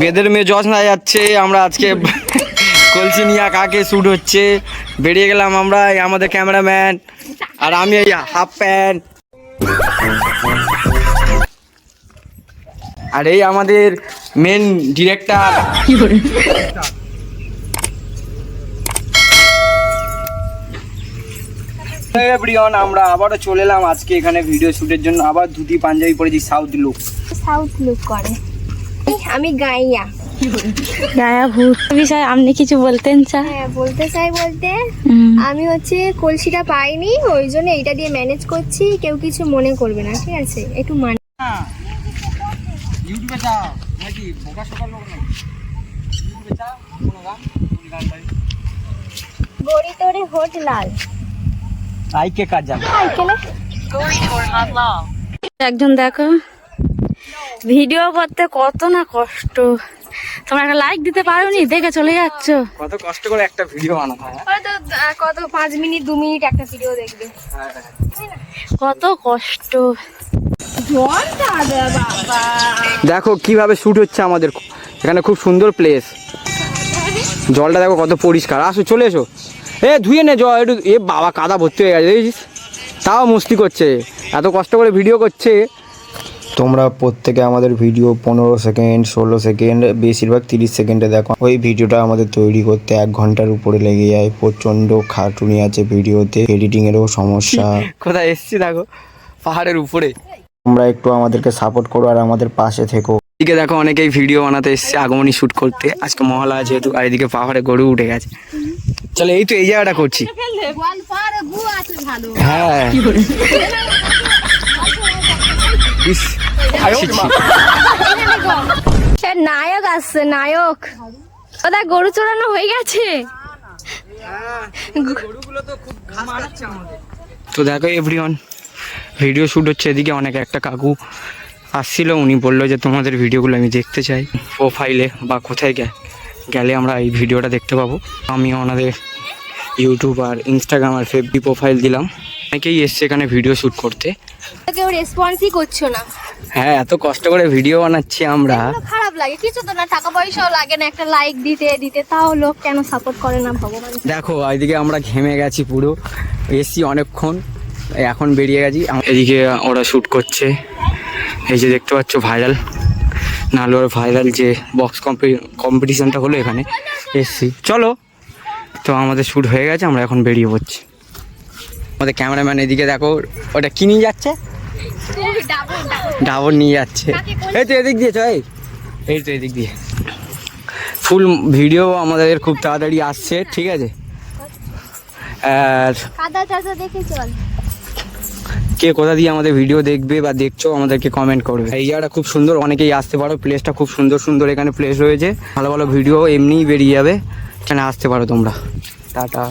বেদের মেয়ে জজনা যাচ্ছে, আমরা আজকে কলসি নিয়ে কাকে শ্যুট হচ্ছে। বেরিয়ে গেলাম আমরা আমাদের ক্যামেরাম্যান আর আমি এই হাফ প্যান্ট আর এই আমাদের মেন ডিরেক্টর এভরিওয়ান আমরা আবারও চলে এলাম আজকে এখানে ভিডিও শুটের জন্য। আবার ধুতি পাঞ্জাবি পরেছি সাউথ লুক সাউথ লুক করে। আমি গাইয়া। গায়া ভূত। বিষয়ে আপনি কিছু বলতেন স্যার? হ্যাঁ বলতে চাই বলতে আমি হচ্ছে কলসিটা পাইনি ওই জন্য এইটা দিয়ে ম্যানেজ করছি কেউ কিছু মনে করবে না ঠিক আছে? একটু মানে ইউটিউবে চাও নাকি বোকা সকাল লোক নাকি? ইউটিউবে চাও কোনো গান গান গাই গড়ি তোরে হোট লাল। আইকে কাজ সাইকেলে একজন দেখো। ভিডিও করতে কত না কষ্ট। তোমরা একটা লাইক দিতে পারোনি? দেখে চলে যাচ্ছ। কত কষ্ট করে একটা ভিডিও বানাতে হয় হয়তো কত পাঁচ মিনিট দু মিনিট একটা ভিডিও দেখবে। কত কষ্ট। দেখো কীভাবে শুট হচ্ছে আমাদের। এখানে খুব সুন্দর প্লেস জলটা দেখো কত পরিষ্কার। আসো চলে এসো। এ ধুয়ে নে জল। একটু এ বাবা কাদা ভর্তি হয়ে গেছে তাও মস্তি করছে। এত কষ্ট করে ভিডিও করছে। তোমরা প্রত্যেকে আমাদের ভিডিও পনেরো সেকেন্ড ষোলো সেকেন্ড বেশিরভাগ তিরিশ সেকেন্ডে দেখো। ওই ভিডিওটা আমাদের তৈরি করতে এক ঘণ্টার উপরে লেগে যায়। প্রচণ্ড খাটুনি আছে ভিডিওতে। এডিটিংয়েরও সমস্যা। কোথায় এসছি দেখো? পাহাড়ের উপরে। তোমরা একটু আমাদেরকে সাপোর্ট করো আর আমাদের পাশে থেকো। এদিকে দেখো অনেকেই ভিডিও বানাতে এসছে আগমনী শ্যুট করতে। আজকে মহলা যেহেতু আর এদিকে পাহাড়ে গরু উঠে গেছে। চলো এই তো এই জায়গাটা করছি। হ্যাঁ। নায়ক আসছে নায়ক। ওটা গরু চড়ানো হয়ে গেছে? তো দেখো এভরিওয়ান ভিডিও শ্যুট হচ্ছে এদিকে অনেক একটা কাকু আসছিল উনি বলল যে তোমাদের ভিডিওগুলো আমি দেখতে চাই। প্রোফাইলে বা কোথায় গে- গেলে আমরা এই ভিডিওটা দেখতে পাবো। আমি ওনাদের ইউটিউব আর ইনস্টাগ্রাম আর ফেসবুক প্রোফাইল দিলাম। অনেকেই এসছে এখানে ভিডিও শ্যুট করতে। কেউ রেসপন্সই করছ না। হ্যাঁ এত কষ্ট করে ভিডিও বানাচ্ছি আমরা। খারাপ লাগে কিছু তো না টাকা পয়সাও লাগে না একটা লাইক দিতে দিতে তাও লোক কেন সাপোর্ট করে না ভগবান? দেখো এইদিকে আমরা ঘেমে গেছি পুরো এসি অনেকক্ষণ এখন বেরিয়ে গেছি। এদিকে ওরা শ্যুট করছে এই যে দেখতে পাচ্ছ ভাইরাল নাহলে ওর ভাইরাল যে বক্স কম্পিটিশনটা হলো এখানে এসছি। চলো তো আমাদের শ্যুট হয়ে গেছে আমরা এখন বেরিয়ে পড়ছি। আমাদের ক্যামেরাম্যান এদিকে দেখো ওটা কি নিয়ে যাচ্ছে? ডাবর নিয়ে যাচ্ছে। এই তো এদিক দিয়ে চল এই। তো এদিক দিয়ে। ফুল ভিডিও আমাদের খুব তাড়াতাড়ি আসছে ঠিক আছে? আর কে কোথা দিয়ে আমাদের ভিডিও দেখবে বা দেখছ আমাদেরকে কমেন্ট করবে। এই জায়গাটা খুব সুন্দর অনেকেই আসতে পারো প্লেসটা খুব সুন্দর সুন্দর এখানে প্লেস রয়েছে। ভালো ভালো ভিডিও এমনিই বেরিয়ে যাবে এখানে আসতে পারো তোমরা। টাটা।